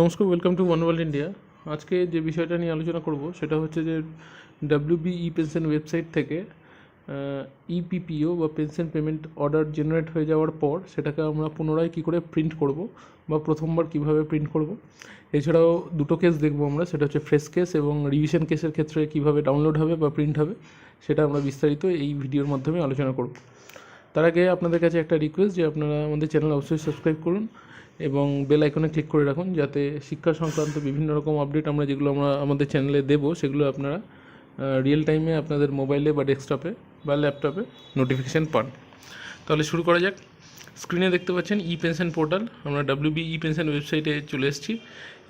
নমস্কার welcome to One World India আজকে যে বিষয়টা নিয়ে আলোচনা করব, সেটা হচ্ছে যে ডাব্লিউবি ই পেনশন ওয়েবসাইট থেকে ইপিপিও বা পেনশন পেমেন্ট অর্ডার জেনারেট হয়ে যাওয়ার পর সেটাকে আমরা পুনরায় কী করে প্রিন্ট করব বা প্রথমবার কীভাবে প্রিন্ট করব। এছাড়াও দুটো কেস দেখব আমরা, সেটা হচ্ছে ফ্রেশ কেস এবং রিভিশন কেসের ক্ষেত্রে কীভাবে ডাউনলোড হবে বা প্রিন্ট হবে, সেটা আমরা বিস্তারিত এই ভিডিওর মাধ্যমে আলোচনা করব। তার আগে আপনাদের কাছে একটা রিকোয়েস্ট যে আপনারা আমাদের চ্যানেল অবশ্যই সাবস্ক্রাইব করুন এবং বেল আইকনে ক্লিক করে রাখুন যাতে শিক্ষা সংক্রান্ত বিভিন্ন রকম আপডেট আমরা যেগুলো আমরা আমাদের চ্যানেলে দেবো, সেগুলো আপনারা রিয়েল টাইমে আপনাদের মোবাইলে বা ডেস্কটপে বা ল্যাপটপে নোটিফিকেশান পান। তাহলে শুরু করা যাক। স্ক্রিনে দেখতে পাচ্ছেন ই পেনশন পোর্টাল আমরা ডাব্লিউবি ই পেনশন ওয়েবসাইটে চলে এসেছি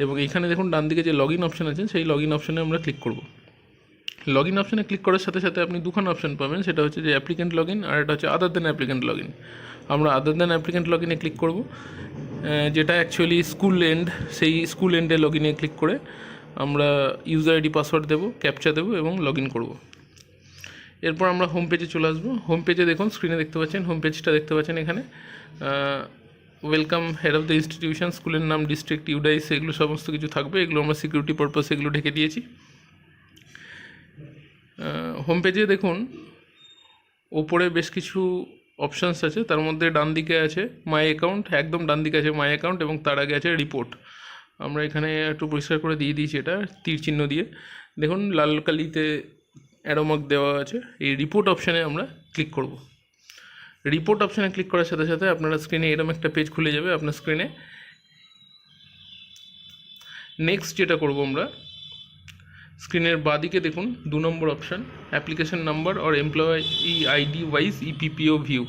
এবং এখানে দেখুন ডান দিকে যে লগ ইন অপশান আছে, সেই লগ ইন অপশানে আমরা ক্লিক করব। লগ ইন অপশানে ক্লিক করার সাথে সাথে আপনি দুখানা অপশান পাবেন। সেটা হচ্ছে যে অ্যাপ্লিকেন্ট লগ ইন আর এটা হচ্ছে other than applicant log in আমরা আদার দেন অ্যাপ্লিকেন্ট লগ ইনে ক্লিক করব যেটা অ্যাকচুয়ালি স্কুল এন্ড সেই স্কুল এন্ডে লগ ইনে ক্লিক করে আমরা ইউজার আইডি পাসওয়ার্ড দেবো ক্যাপচা দেবো এবং লগ ইন করব। এরপর আমরা হোম পেজে চলে আসব। হোম পেজে দেখুন স্ক্রিনে দেখতে পাচ্ছেন হোম পেজটা দেখতে পাচ্ছেন এখানে। Welcome head of the institution স্কুলের নাম ডিস্ট্রিক্ট ইউডাইস এগুলো সমস্ত কিছু থাকবে। এগুলো আমরা সিকিউরিটি পারপাস এগুলো ঢেকে দিয়েছি। হোম পেজে দেখুন ওপরে বেশ কিছু অপশানস আছে। তার মধ্যে ডান দিকে আছে মাই অ্যাকাউন্ট একদম ডান দিকে আছে মাই অ্যাকাউন্ট এবং তার আগে আছে রিপোর্ট আমরা এখানে একটু পরিষ্কার করে দিয়ে দিয়েছি এটা, তীর চিহ্ন দিয়ে। দেখুন, লাল কালিতে দেওয়া আছে। এই রিপোর্ট অপশানে আমরা ক্লিক করব। রিপোর্ট অপশানে ক্লিক করার সাথে সাথে আপনারা স্ক্রিনে এরকম একটা পেজ খুলে যাবে আপনার স্ক্রিনে নেক্সট যেটা করব আমরা স্ক্রিনের বাদিকে দেখুন, দু নম্বর অপশান অ্যাপ্লিকেশন নাম্বার আর employee ID wise EPPO view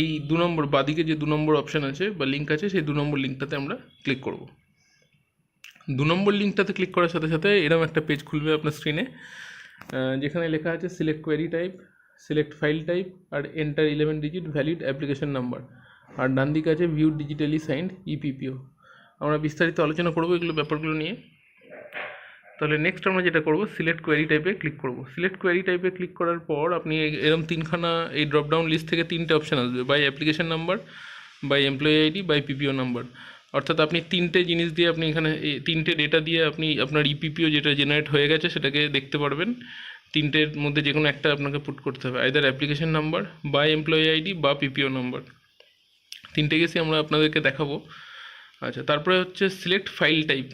এই দু নম্বর, বাদিকে যে দু নম্বর অপশান আছে বা লিঙ্ক আছে, সেই দু নম্বর লিঙ্কটাতে আমরা ক্লিক করব। দু নম্বর লিঙ্কটাতে ক্লিক করার সাথে সাথে এরকম একটা পেজ খুলবে আপনার স্ক্রিনে যেখানে লেখা আছে select query type select file type আর enter eleven digit valid application number আর ডান দিকে আছে ভিউ ডিজিটালি সাইন্ড ইপিপিও আমরা বিস্তারিত আলোচনা করব এগুলো ব্যাপারগুলো নিয়ে। তাহলে নেক্সট আমরা যেটা করব সিলেক্ট কোয়ারি টাইপে ক্লিক করব। সিলেক্ট কোয়ারি টাইপে ক্লিক করার পর আপনি এরকম তিনখানা এই ড্রপডাউন লিস্ট থেকে তিনটে অপশান আসবে by application number by employee ID by PPO number অর্থাৎ আপনি তিনটে জিনিস দিয়ে আপনি এখানে তিনটে ডেটা দিয়ে আপনি আপনার ইপিপিও যেটা জেনারেট হয়ে গেছে সেটাকে দেখতে পারবেন। তিনটের মধ্যে যে কোনো একটা আপনাকে পুট করতে হবে either application number by employee ID বা পিপিও নাম্বার তিনটে কেসই আমরা আপনাদেরকে দেখাবো। আচ্ছা তারপরে হচ্ছে সিলেক্ট ফাইল টাইপ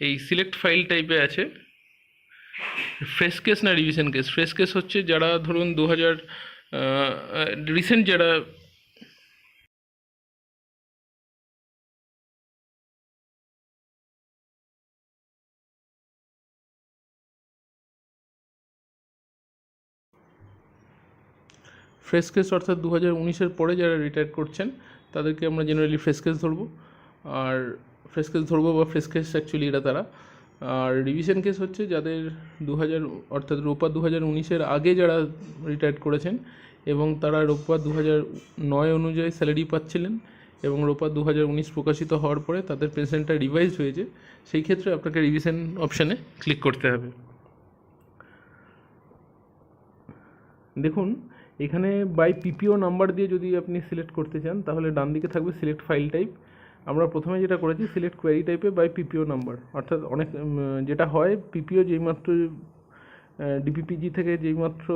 এই সিলেক্ট ফাইল টাইপে আছে। ফ্রেশ কেস না রিভিশন কেস ফ্রেশ কেস হচ্ছে যারা ধরুন দু হাজার রিসেন্ট যারা ফ্রেশ কেস অর্থাৎ দু হাজার উনিশের পরে যারা রিটায়ার করছেন, তাদেরকে আমরা জেনারেলি ফ্রেশ কেস ধরবো। আর ফ্রেশ কেস ধরবো বা ফ্রেশ কেস অ্যাকচুয়ালি এটা তারা। আর রিভিশন কেস হচ্ছে যাদের দু হাজার অর্থাৎ রোপা দু হাজার উনিশের আগে যারা রিটায়ার করেছেন এবং তারা রোপা দু হাজার নয় অনুযায়ী স্যালারি পাচ্ছিলেন এবং রোপা দু হাজার উনিশ প্রকাশিত হওয়ার পরে তাদের পেনশনটা রিভাইজ হয়েছে, সেই ক্ষেত্রে আপনাকে রিভিশন অপশানে ক্লিক করতে হবে। দেখুন, এখানে বাই পিপিও নাম্বার দিয়ে যদি আপনি সিলেক্ট করতে চান, তাহলে ডান দিকে থাকবে সিলেক্ট ফাইল টাইপ আমরা প্রথমে যেটা করেছি সিলেক্ট কোয়ারি টাইপে বাই পিপিও নাম্বার অর্থাৎ অনেক যেটা হয় পিপিও যেইমাত্র ডিপিপিজি থেকে যেইমাত্র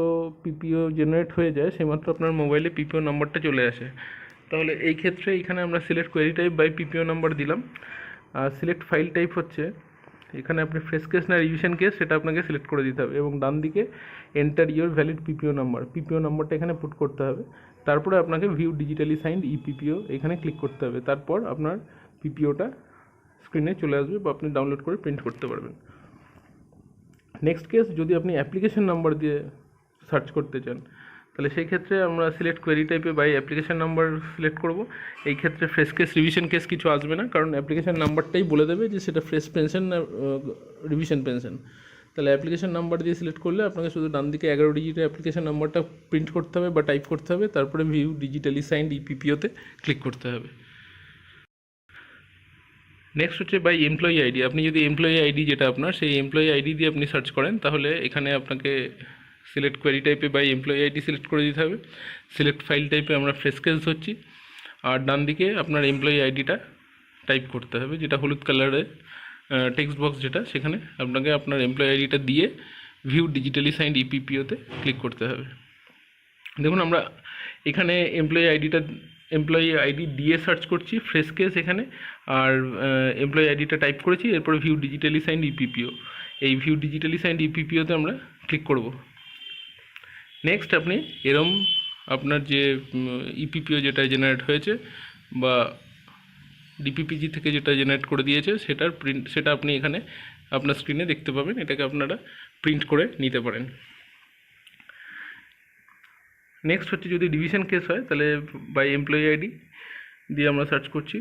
পিপিও জেনারেট হয়ে যায়, সেইমাত্র আপনার মোবাইলে পিপিও নাম্বারটা চলে আসে। তাহলে এই ক্ষেত্রে এখানে আমরা select query type by PPO number দিলাম। আর সিলেক্ট ফাইল টাইপ হচ্ছে, এখানে আপনি ফ্রেশ কেস না রিভিশন কেস সেটা আপনাকে সিলেক্ট করে দিতে হবে এবং ডান দিকে enter your valid PPO number PPO নাম্বারটা এখানে পুট করতে হবে। তারপরে আপনাকে view digitally signed e PPO এখানে ক্লিক করতে হবে। তারপর আপনার পিপিওটা স্ক্রিনে চলে আসবে বা আপনি ডাউনলোড করে প্রিন্ট করতে পারবেন। নেক্সট কেস যদি আপনি অ্যাপ্লিকেশন নাম্বার দিয়ে সার্চ করতে চান, তাহলে সেই ক্ষেত্রে আমরা সিলেক্ট কোয়েরি টাইপে বাই অ্যাপ্লিকেশন নাম্বার সিলেক্ট করব। এই ক্ষেত্রে ফ্রেশ কেস রিভিশন কেস কিছু আসবে না, কারণ অ্যাপ্লিকেশন নাম্বারটাই বলে দেবে যে সেটা ফ্রেশ পেনশন রিভিশন পেনশন তাহলে অ্যাপ্লিকেশন নাম্বার দিয়ে সিলেক্ট করলে আপনাকে শুধু ডান দিকে এগারো ডিজিটের অ্যাপ্লিকেশন নাম্বারটা প্রিন্ট করতে হবে বা টাইপ করতে হবে, তারপরে ভিউ ডিজিটালি সাইন্ড ইপিপিওতে ক্লিক করতে হবে। নেক্সট হচ্ছে বাই এমপ্লয়ি আইডি আপনি যদি এমপ্লয়ি আইডি যেটা আপনার, সেই এমপ্লয়ি আইডি দিয়ে আপনি সার্চ করেন, তাহলে এখানে আপনাকে সিলেক্ট কোয়ারি টাইপে বাই এমপ্লয়ি আইডি সিলেক্ট করে দিতে হবে। সিলেক্ট ফাইল টাইপে আমরা ফ্রেশ কেস ধরছি আর ডান দিকে আপনার এমপ্লয়ি আইডিটা টাইপ করতে হবে, যেটা হলুদ কালারের টেক্সট বক্স যেটা, সেখানে আপনাকে আপনার এমপ্লয়ি আইডিটা দিয়ে ভিউ ডিজিটালি সাইন্ড ইপিপিওতে ক্লিক করতে হবে। দেখুন, আমরা এখানে এমপ্লয়ি আইডিটা এমপ্লয়ি আইডি দিয়ে সার্চ করছি ফ্রেশ কেস এখানে, আর এমপ্লয়ি আইডিটা টাইপ করেছি, এরপরে ভিউ ডিজিটালি সাইন্ড ইপিপিও এই ভিউ ডিজিটালি সাইন্ড ইপিপিওতে আমরা ক্লিক করব। নেক্সট আপনি এরম আপনার যে ইপিপিও যেটা জেনারেট হয়েছে, বা ডিপিপিজি থেকে যেটা জেনারেট করে দিয়েছে, সেটার প্রিন্ট সেটা আপনি এখানে আপনার স্ক্রিনে দেখতে পাবেন, এটাকে আপনারা প্রিন্ট করে নিতে পারেন। নেক্সট হচ্ছে যদি ডিভিশন কেস হয়, তাহলে বাই এমপ্লয়ি আইডি দিয়ে আমরা সার্চ করছি।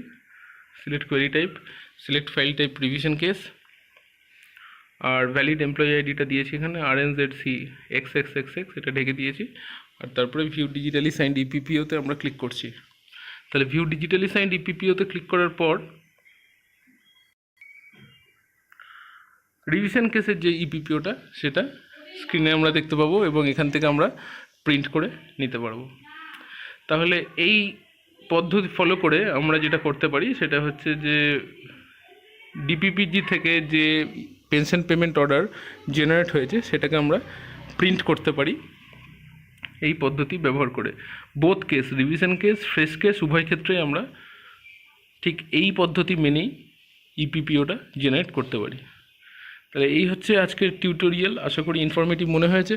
Select query type select file type revision case আর ভ্যালিড এমপ্লয়ি আইডিটা দিয়েছি এখানে আর N Z C X X X X এটা ঢেকে দিয়েছি। আর তারপরে ভিউ ডিজিটালি সাইন ইপিপিওতে আমরা ক্লিক করছি। তাহলে ভিউ ডিজিটালি সাইন্ড ইপিপিওতে ক্লিক করার পর রিভিশন কেসের যে ইপিপিওটা সেটা স্ক্রিনে আমরা দেখতে পাবো এবং এখান থেকে আমরা প্রিন্ট করে নিতে পারব। তাহলে এই পদ্ধতি ফলো করে আমরা যেটা করতে পারি, সেটা হচ্ছে যে ডিপিপিজি থেকে যে পেনশন পেমেন্ট অর্ডার জেনারেট হয়েছে, সেটাকে আমরা প্রিন্ট করতে পারি। এই পদ্ধতি ব্যবহার করে। Both case revision case fresh case উভয় ক্ষেত্রে আমরা ঠিক এই পদ্ধতি মেনেই ইপিপিওটা জেনারেট করতে পারি। তাহলে এই হচ্ছে আজকের টিউটোরিয়াল আশা করি ইনফরমেটিভ মনে হয়েছে।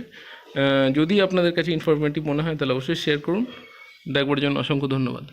যদি আপনাদের কাছে ইনফরমেটিভ মনে হয়, তাহলে অবশ্যই শেয়ার করুন। দেখবার জন্য অসংখ্য ধন্যবাদ।